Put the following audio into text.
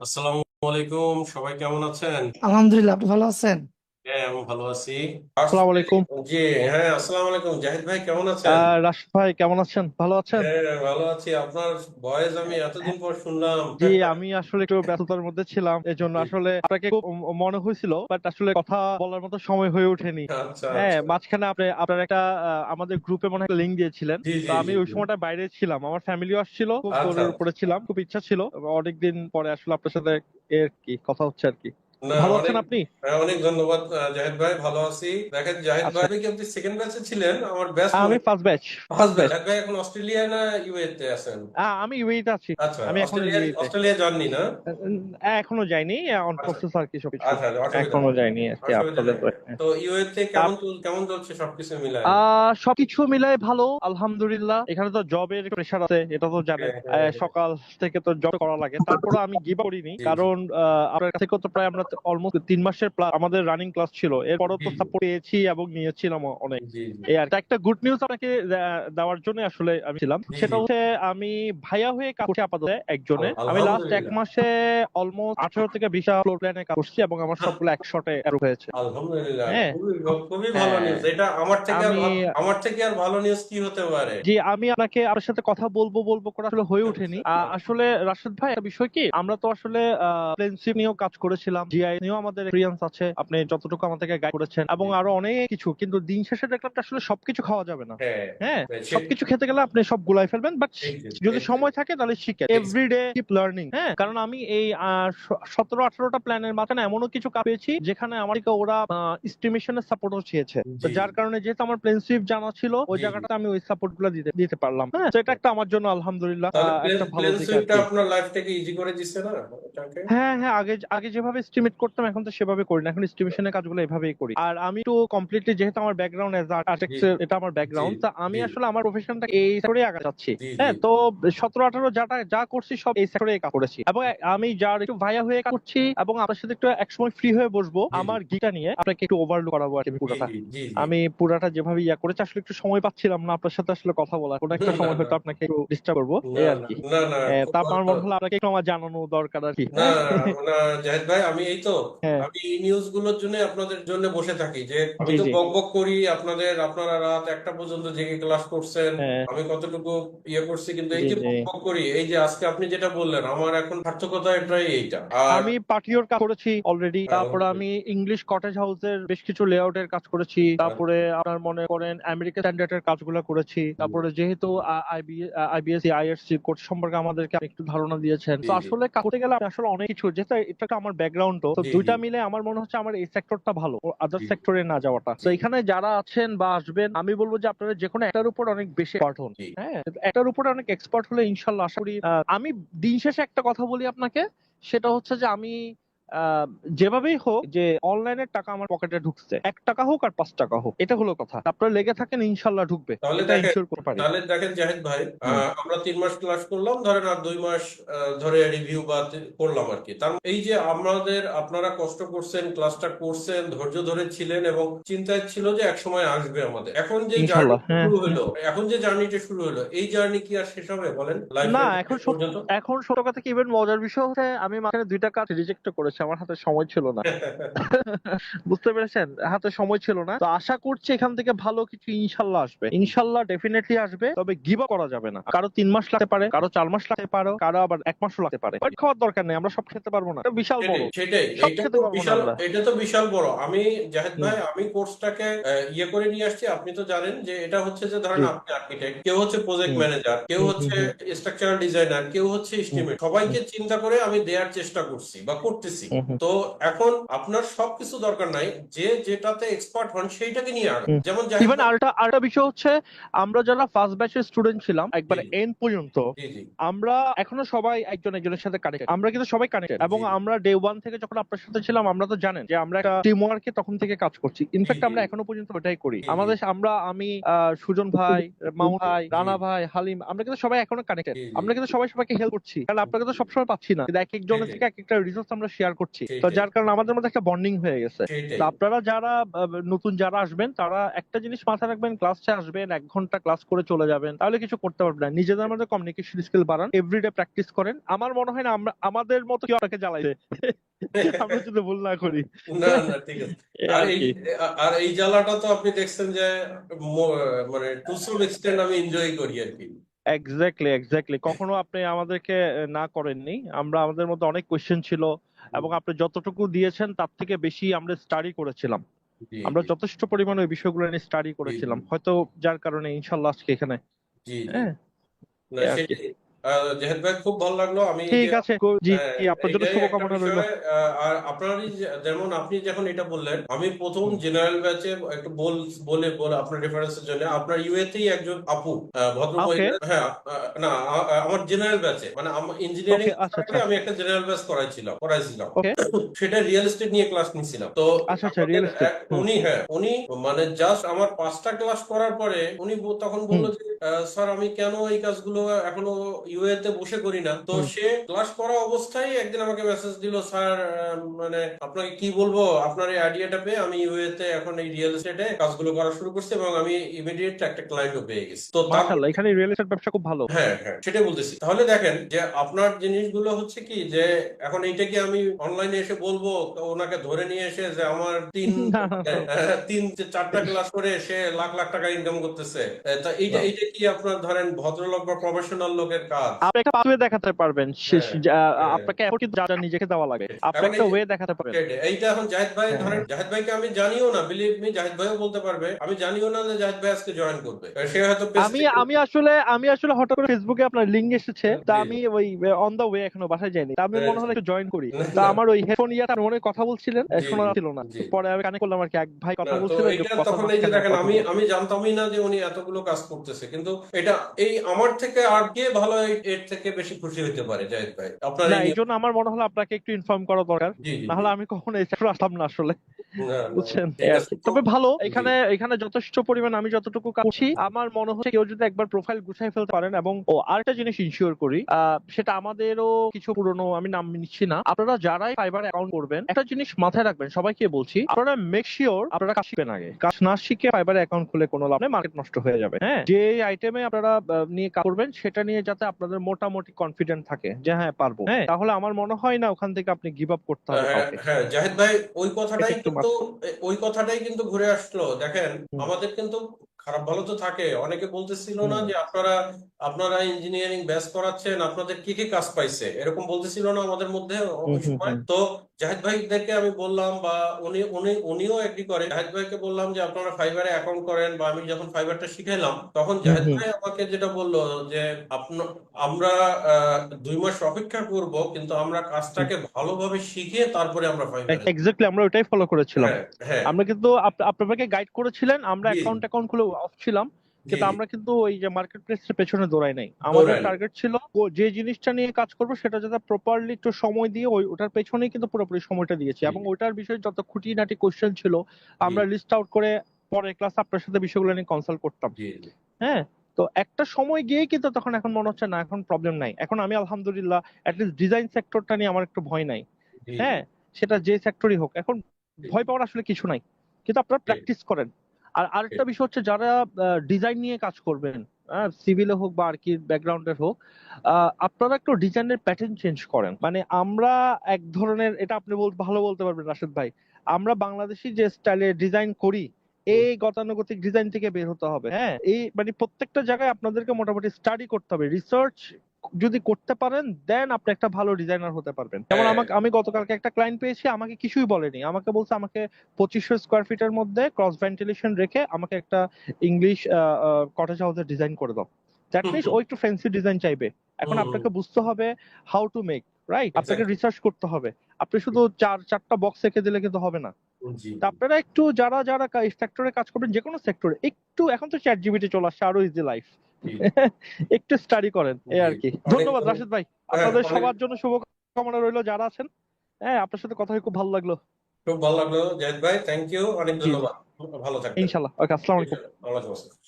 আসসালামু আলাইকুম সবাই কেমন আছেন? আলহামদুলিল্লাহ আপনি ভালো আছেন? হ্যাঁ আমি ভালো আছি। আসসালামু আলাইকুম জি হ্যাঁ আসসালামু আলাইকুম জাহিদ ভাই কেমন আছেন? আহ ভাই কেমন আছেন? ভালো আছেন? হ্যাঁ ভালো আছি। আপনার ভয়েস আমি এতদিন পর শুনলাম। জি আমি আসলে একটু ব্যস্ততার মধ্যে ছিলাম এজন্য আসলে আপনাকে খুব মনে হয়েছিল বাট আসলে কথা বলার মতো সময় হয়ে ওঠেনি। আচ্ছা হ্যাঁ আচ্ছা মাঝখানে আপনি আপনার একটা আহ, আমাদের গ্রুপে মনে হয় লিঙ্ক দিয়েছিলেন। জি তো জি আমি জি ওই জি। সময়টা বাইরে ছিলাম। আমার ফ্যামিলিও আসছিল খুব আচ্ছা। আচ্ছা উপরে ছিলাম খুব ইচ্ছা ছিল। অনেকদিন পরে আসলে আপনার সাথে এর কি কথা হচ্ছে আর কি। ভালো আছেন আপনি? হ্যাঁ, অনেক ধন্যবাদ আহ, ভাই ভালো আছি। দেখেন জাহিদ আচ্ছা। ভাই কি আপনি সেকেন্ড ব্যাচে ছিলেন? আমার ব্যাচ আমি first batch first batch Zahid ভাই এখন অস্ট্রেলিয়া না ইউএ তে আছেন? আমি ইউএইতে আছি। আচ্ছা আমি এখনও অস্ট্রেলিয়া যাননি না? এখনও যাইনি। অন প্রসেস আর কি সবকিছু আচ্ছা আচ্ছা, অসুবিধা এখনও যাইনি আর কি অসুবিধা আপনাদের। তো ইউএ তে কেমন কেমন চলছে সবকিছু মিলায়? সবকিছু মিলাই ভালো আলহামদুলিল্লাহ। এখানে তো জবের প্রেশার আছে এটা তো জানেন। হ্যাঁ হ্যাঁ সকাল থেকে তো জব করা লাগে। তারপরে আমি গিভ করিনি। কারণ আপনার কাছে তো প্রায় আমরা অলমোস্ট তিন মাসের প্লাস আমাদের রানিং ক্লাস ছিল। এরপরও তো সাপোর্ট পেয়েছি এবং নিয়েছিলাম অনেক। জি জি। এই আর একটা গুড নিউজ আপনাকে দেওয়ার জন্য আসলে আমি ছিলাম। সেটা হচ্ছে আমি ভাইয়া হয়ে কাজ করছি আপাতত একজনে। আমি লাস্ট এক মাসে অলমোস্ট আঠারো থেকে বিশ ফ্লোর প্ল্যানে কাজ করছি এবং আমার সবগুলো একশটে হয়েছে। আলহামদুলিল্লাহ। হ্যাঁ। খুবই ভালো হ্যাঁ। নিউজ এটা আমার থেকে আমার থেকে আর ভালো নিউজ কি হতে পারে? জি আমি আপনাকে আপনার সাথে কথা বলব বলব করে আসলে হয়ে ওঠেনি। আসলে রাশেদ ভাই বিষয় কি? আমরা তো আসলে প্লেনশিপ নিয়েও কাজ করেছিলাম। জিআই নিয়েও আমাদের এক্সপিরিয়েন্স আছে। আপনি যতটুকু আমাদেরকে গাইড করেছেন এবং আরও অনেক কিছু। কিন্তু দিন শেষে দেখলাম আসলে সবকিছু খাওয়া যাবে না। হ্যাঁ হ্যাঁ সবকিছু খেতে গেলে আপনি সব গুলাই ফেলবেন বাট যদি সময় থাকে তাহলে ঠিক এভরিডে কিপ লার্নিং হ্যাঁ কারণ আমি এই সতেরো আঠারোটা প্ল্যানের মাঝখানে এমনও কিছু পেয়েছি যেখানে আমাদেরকে ওরা এস্টিমেশনের সাপোর্টও চেয়েছে। যার কারণে যেহেতু আমার প্লেনশিপ জানা ছিল ওই জি জি। আমি ওই সাপোর্টগুলো দিতে দিতে পারলাম। হ্যাঁ। এটা একটা আমার জন্য আলহামদুলিল্লাহ একটা ভালো দিক আপনার লাইফটাকে ইজি করে দিচ্ছে না হ্যাঁ হ্যাঁ আগে আগে যেভাবে এস্টিমেট করতাম এখন তো সেভাবে করি না। এখন এস্টিমেশনের কাজগুলো এভাবেই করি। আর আমি তো কমপ্লিটলি যেহেতু আমার ব্যাকগ্রাউন্ড এজ জি। আর্কিটেক্ট এটা আমার ব্যাকগ্রাউন্ড তা আমি আসলে আমার প্রফেশনটা এই সেক্টরে আগে যাচ্ছি হ্যাঁ তো সতেরো আঠারো যাটা যা করছি সব এই সেক্টরে কাজ করেছি। এবং আমি যার একটু ভাইয়া হয়ে কাজ করছি এবং আপনার সাথে একটু একসময় ফ্রি হয়ে বসবো আমার গিটা নিয়ে আপনাকে একটু ওভারলুক করাবো আর পুরোটা। আমি পুরাটা যেভাবে ইয়া করেছি আসলে একটু সময় পাচ্ছিলাম না আপনার সাথে আসলে কথা বলার। কোনো একটা সময় হয়তো আপনাকে একটু ডিস্টার্ব করব এই আর কি। তা আমার মনে হলো আপনাকে একটু আমার জানানো দরকার আর কি। না না জাহিদ ভাই আমি এই তো? হ্যাঁ। আমি এই নিউজগুলোর জন্য আপনাদের জন্য বসে থাকি যে আমি তো বক বক করি আপনাদের আপনারা রাত একটা পর্যন্ত জেগে ক্লাস করছেন হ্যাঁ। আমি কতটুকু ইয়ে করছি কিন্তু এই যে বক বক করি এই যে আজকে আপনি যেটা বললেন আমার এখন সার্থকতা এটাই এইটা। আর আমি পাটিওর কাজ করেছি অলরেডি তারপরে আমি ইংলিশ কটেজ হাউসের বেশ কিছু লেআউটের কাজ করেছি তারপরে আপনার মনে করেন আমেরিকা স্ট্যান্ডার্ডের কাজগুলো করেছি তারপরে যেহেতু আইবিএস আইএসসি কোর্স সম্পর্কে আমাদেরকে একটু ধারণা দিয়েছেন। তো আসলে করতে গেলে আসলে অনেক কিছু যেহেতু এটা আমার ব্যাকগ্রাউন্ড তো দুইটা মিলে আমার মনে হচ্ছে আমার এই সেক্টরটা ভালো আদার সেক্টরে না যাওয়াটা। তো এখানে যারা আছেন বা আসবেন আমি বলব যে আপনারা যে কোনো একটার উপর অনেক বেশি এক্সপার্ট হন। হ্যাঁ একটার উপর অনেক এক্সপার্ট হলে ইনশাল্লাহ আশা করি আমি দিন শেষে একটা কথা বলি আপনাকে সেটা হচ্ছে যে আমি যেভাবেই হোক যে অনলাইনের টাকা আমার পকেটে ঢুকছে এক টাকা হোক আর পাঁচ টাকা হোক এটা হলো কথা। আপনারা লেগে থাকেন ইনশাল্লাহ ঢুকবে। তাহলে দেখেন ইনশিওর তাহলে দেখেন জাহিদ ভাই আমরা তিন মাস ক্লাস করলাম ধরেন আর দুই মাস ধরে রিভিউ বা করলাম আর কি। তার এই যে আমাদের আপনারা কষ্ট করছেন ক্লাসটা করছেন ধৈর্য ধরে ছিলেন এবং চিন্তায় ছিল যে এক সময় আসবে আমাদের। এখন যে জার্নি হ্যাঁ। শুরু হলো এখন যে জার্নিটা শুরু হলো এই জার্নি কি আর শেষ হবে বলেন? না এখন এখন সত্য কথা কি? ইভেন মজার বিষয় হচ্ছে আমি মাঝখানে দুইটা কাজ রিজেক্ট করেছি। আমার হাতে সময় ছিল না। বুঝতে পেরেছেন? হাতে সময় ছিল না। তো আশা করছি এখান থেকে ভালো কিছু ইনশাল্লাহ আসবে। ইনশাল্লাহ ডেফিনেটলি আসবে তবে গিভ আপ করা যাবে না। কারও তিন মাস লাগতে পারে কারও চার মাস লাগতে পারে কারও আবার এক মাসও লাগতে পারে। বাট খাওয়ার দরকার নেই আমরা সব খেতে পারব না। এটা বিশাল বড়। সেটাই এটা খেতে তো পারব না বিশাল এটা তো বিশাল বড়। আমি জাহেদ ভাই আমি কোর্সটাকে ইয়ে করে নিয়ে আসছি। আপনি তো জানেন যে এটা হচ্ছে যে ধরেন আপনি আর্কিটেক্ট কেউ হচ্ছে প্রজেক্ট ম্যানেজার কেউ হচ্ছে স্ট্রাকচারাল ডিজাইনার কেউ হচ্ছে এস্টিমেট সবাইকে চিন্তা করে আমি দেওয়ার চেষ্টা করছি বা করতেছি। তো এখন আপনার সবকিছু দরকার নাই যে যেটাতে এক্সপার্ট হন সেইটাকে নিয়ে আগান। যেমন ইভেন আরেকটা আরেকটা বিষয় হচ্ছে আমরা যারা ফার্স্ট ব্যাচের স্টুডেন্ট ছিলাম একবারে জি। এন্ড পর্যন্ত আমরা এখনও সবাই একজন একজনের সাথে কানেক্টেড আমরা কিন্তু সবাই কানেক্টেড এবং আমরা ডে ওয়ান থেকে যখন আপনার সাথে ছিলাম আমরা তো জানেন যে আমরা একটা টিম ওয়ার্কে তখন থেকে কাজ করছি। ইনফ্যাক্ট আমরা এখনও পর্যন্ত ওটাই করি। আমাদের আমরা আমি আহ, সুজন ভাই মামুন ভাই রানা ভাই হালিম আমরা কিন্তু সবাই এখনও কানেক্টেড আমরা কিন্তু সবাই সবাইকে হেল্প করছি। কারণ আপনাকে তো সবসময় পাচ্ছি না। এক একজনের থেকে এক একটা রিসোর্স আমরা শেয়ার করছি। তো যার কারণে আমাদের মধ্যে একটা বন্ডিং হয়ে গেছে। তো আপনারা যারা নতুন যারা আসবেন তারা একটা জিনিস মাথায় রাখবেন ক্লাসে আসবেন এক ঘণ্টা ক্লাস করে চলে যাবেন তাহলে কিছু করতে পারবেন না। নিজেদের মধ্যে কমিউনিকেশন স্কিল বাড়ান এভরিডে প্র্যাকটিস করেন। আমার মনে হয় না আমরা আমাদের মতো কেউ আপনাকে জ্বালাইছে আমরা যদি ভুল না করি। না না ঠিক আছে। আর এই জ্বালাটা তো আপনি দেখছেন যে মানে টু সাম এক্সটেন্ড আমি এনজয় করি আর কি। এক্স্যাক্টলি এক্স্যাক্টলি কখনো আপনি আমাদেরকে না করেননি। আমরা আমাদের মধ্যে অনেক কোয়েশ্চেন ছিল। এবং আপনি যতটুকু দিয়েছেন তার থেকে বেশি আমরা স্টাডি করেছিলাম। আমরা যথেষ্ট পরিমাণে ওই বিষয়গুলো নিয়ে স্টাডি করেছিলাম। হয়তো যার কারণে ইনশাল্লাহ আজকে এখানে। হ্যাঁ। জাহেদ ভাই খুব ভালো লাগল। আমি ঠিক আছে জি হ্যাঁ, আপনার জন্য শুভকামনা রইল। আর আপনারই যেমন আপনি যখন এটা বললেন আমি প্রথম জেনারেল ব্যাচে একটু বল বলে বলে আপনার রেফারেন্সের জন্য আপনার ইউএতেই একজন আপু ভদ্র হ্যাঁ না আমার জেনারেল ব্যাচে মানে ইঞ্জিনিয়ারিং আচ্ছা, আচ্ছা। আমি একটা জেনারেল ব্যাচ করাইছিলাম করাইছিলাম। সেটা রিয়েল এস্টেট নিয়ে ক্লাস নিছিলাম। তো আচ্ছা, উনি হ্যাঁ উনি মানে জাস্ট আমার পাঁচটা ক্লাস করার পরে উনি তখন বলল যে স্যার আমি কেন এই কাজগুলো এখনও ইউএ তে বসে করি না? তো সে ক্লাস করা অবস্থায় একদিন আমাকে মেসেজ দিল স্যার মানে আপনাকে কি বলব? আপনার এই আইডিয়াটা পেয়ে আমি ইউএ তে এখন এই রিয়েল এস্টেটে কাজগুলো করা শুরু করছি এবং আমি ইমিডিয়েট একটা ক্লায়েন্টও পেয়ে গেছি। তো মাশাআল্লাহ এখানে রিয়েল এস্টেট ব্যবসা খুব ভালো। হ্যাঁ হ্যাঁ সেটাই বলতেছি। তাহলে দেখেন যে আপনার জিনিসগুলো হচ্ছে কি যে এখন এইটা কি আমি অনলাইনে এসে বলব? ওনাকে ধরে নিয়ে এসে যে আমার তিন। হ্যাঁ, তিন চারটা ক্লাস করে সে লাখ লাখ টাকা ইনকাম করতেছে। তা এইটা এইটা কি আপনার ধরেন ভদ্রলোক বা প্রফেশনাল লোকের কাজ? আপনি একটা পাথওয়ে দেখাতে পারবেন সে- হ্যাঁ, হ্যাঁ। আপনাকে যা যা নিজেকে দেওয়া লাগে। আপনি একটা ওয়ে দেখাতে পারবেন। এইটা এখন জাহিদ ভাই হ্যাঁ। ধরেন জাহিদ ভাইকে আমি জানিও না বিলিভ মি জাহিদ ভাইও বলতে পারবে। আমি জানিও না যে জাহিদ ভাই আজকে জয়েন করবে। সে হয়তো আমি আমি আসলে আমি আসলে হঠাৎ করে ফেসবুকে আপনার লিঙ্ক এসেছে তা আমি ওই অন দা ওয়ে এখনও বাসায় যাইনি। তা আমি। মনে হলো একটু জয়েন করি। তা আমার ওই হেডফোন ইয়াটা মনে কথা বলছিলেন শোনা ছিল না। পরে আমি কানে করলাম আর কি এক ভাই কথা বলছিলেন তখন এই যে দেখেন আমি আমি জানতামই না যে উনি এতগুলো কাজ করতেছে কিন্তু এটা এই আমার থেকে আর কে ভালো এর থেকে বেশি খুশি হতে পারে জাহিদ ভাই? আপনার এই জন্য আমার মনে হলো আপনাকে একটু ইনফর্ম করা দরকার। জি নাহলে আমি কখনো এই সেক্টরে আসতাম না আসলে। না, না, বুঝছেন। তবে ভালো এখানে এখানে যথেষ্ট পরিমাণ আমি যতটুকু করছি আমার মনে হচ্ছে কেউ যদি একবার প্রোফাইল গুছাই ফেলতে পারেন এবং ও আরেকটা জিনিস ইনশিওর করি সেটা আমাদেরও কিছু পুরনো আমি নাম নিচ্ছি না। আপনারা যারাই ফাইবার অ্যাকাউন্ট করবেন একটা জিনিস মাথায় রাখবেন সবাইকে বলছি আপনারা মেক শিওর আপনারা কাজ শিখবেন আগে। কাজ না শিখে ফাইবার অ্যাকাউন্ট খুলে কোনো লাভ নেই মার্কেট নষ্ট হয়ে যাবে। হ্যাঁ? যে আইটেমে আপনারা নিয়ে কাজ করবেন সেটা নিয়ে যাতে আপনাদের মোটামুটি কনফিডেন্ট থাকে যে হ্যাঁ পারব। হ্যাঁ। তাহলে আমার মনে হয় না ওখান থেকে আপনি গিভ আপ করতে হবে হ্যাঁ কাউকে। হ্যাঁ জাহিদ ভাই ওই কথাটাই কিন্তু ওই কথাটাই কিন্তু ঘুরে আসলো। দেখেন আমাদের কিন্তু খারাপ ভালো তো থাকে। অনেকে বলতেছিল না যে আপনারা আপনারা ইঞ্জিনিয়ারিং ব্যাচ করাচ্ছেন আপনাদের কি কি কাজ পাইছে? এরকম বলতেছিল না আমাদের মধ্যে সময়। তো জাহিদ ভাইদেরকে আমি বললাম বা উনি উনি উনিও এগ্রি করে। জাহিদ ভাইকে বললাম যে আপনারা ফাইবারে অ্যাকাউন্ট করেন বা আমি যখন ফাইবারটা শিখাইলাম তখন জাহিদ ভাই আমাকে যেটা বলল যে আমরা দুই মাস অপেক্ষা করব কিন্তু আমরা কাজটাকে ভালোভাবে শিখে তারপরে আমরা ফাইবারে এক্স্যাক্টলি আমরা ওটাই ফলো করেছিলাম। হ্যাঁ হ্যাঁ। আমরা কিন্তু আপ- আপনাদেরকে গাইড করেছিলেন আমরা অ্যাকাউন্ট অ্যাকাউন্ট খুলে অফ ছিলাম কিন্তু আমরা কিন্তু ওই যে মার্কেট প্লেসের পেছনে দৌড়াই নাই। আমাদের টার্গেট ছিল যে জিনিসটা নিয়ে কাজ করব সেটা যাতে প্রপারলি একটু সময় দিয়ে ওই ওটার পেছনেই কিন্তু পুরোপুরি সময়টা দিয়েছি। এবং ওটার বিষয়ে যত খুঁটিনাটি কোশ্চেন ছিল আমরা লিস্ট আউট করে পরের ক্লাস আপনার সাথে বিষয়গুলো নিয়ে কনসাল্ট করতাম। হ্যাঁ? তো একটা সময় গিয়ে কিন্তু তখন এখন মনে হচ্ছে না এখন প্রবলেম নাই। এখন আমি আলহামদুলিল্লাহ অ্যাটলিস্ট ডিজাইন সেক্টরটা নিয়ে আমার একটু ভয় নাই। হ্যাঁ? সেটা যে সেক্টরই হোক এখন ভয় পাওয়ার আসলে কিছু নাই। কিন্তু আপনারা প্র্যাকটিস করেন। আর আরেকটা বিষয় হচ্ছে যারা ডিজাইন নিয়ে কাজ করবেন সিভিলে হোক বা আর কি ব্যাকগ্রাউন্ডের হোক আপনারা একটু ডিজাইনের প্যাটার্ন চেঞ্জ করেন। মানে আমরা এক ধরনের এটা আপনি বল ভালো বলতে পারবেন রাশেদ ভাই আমরা বাংলাদেশি যে স্টাইলে ডিজাইন করি এই গতানুগতিক ডিজাইন থেকে বের হতে হবে হ্যাঁ? এই মানে প্রত্যেকটা জায়গায় আপনাদেরকে মোটামুটি স্টাডি করতে হবে রিসার্চ যদি করতে পারেন দেন আপনি একটা ভালো ডিজাইনার হতে পারবেন। যেমন হ্যাঁ। আমাকে আমি গতকালকে একটা ক্লায়েন্ট পেয়েছি আমাকে কিছুই বলেনি। আমাকে বলছে আমাকে পঁচিশশো স্কোয়ার ফিটের মধ্যে ক্রস ভেন্টিলেশন রেখে আমাকে একটা ইংলিশ কটেজ হাউসের ডিজাইন করে দাও। দ্যাট মিনস ও একটু ফ্যান্সি ডিজাইন চাইবে। এখন আপনাকে বুঝতে হবে হাউ টু মেক রাইট আপনাকে রিসার্চ করতে হবে। আপনি শুধু চার চারটা বক্স রেখে দিলে কিন্তু হবে না। আপনারা একটু যারা যারা সেক্টরে কাজ করবেন যে কোনো সেক্টরে একটু এখন তো চ্যাট জিবিটি চলে আসছে আরও ইজি লাইফ। একটু স্টাডি করেন। এই আর কি ধন্যবাদ রাশিদ ভাই। হ্যাঁ, আপনাদের সবার জন্য শুভকামনা রইল যারা আছেন। হ্যাঁ আপনার সাথে কথা হয়ে খুব ভালো লাগল। খুব ভালো লাগল জাহিদ ভাই থ্যাংক ইউ অনেক ধন্যবাদ। ভালো থাকবেন। ইনশাল্লাহ। ওকে আসসালামু আলাইকুম। ওয়ালাইকুম আসসালাম।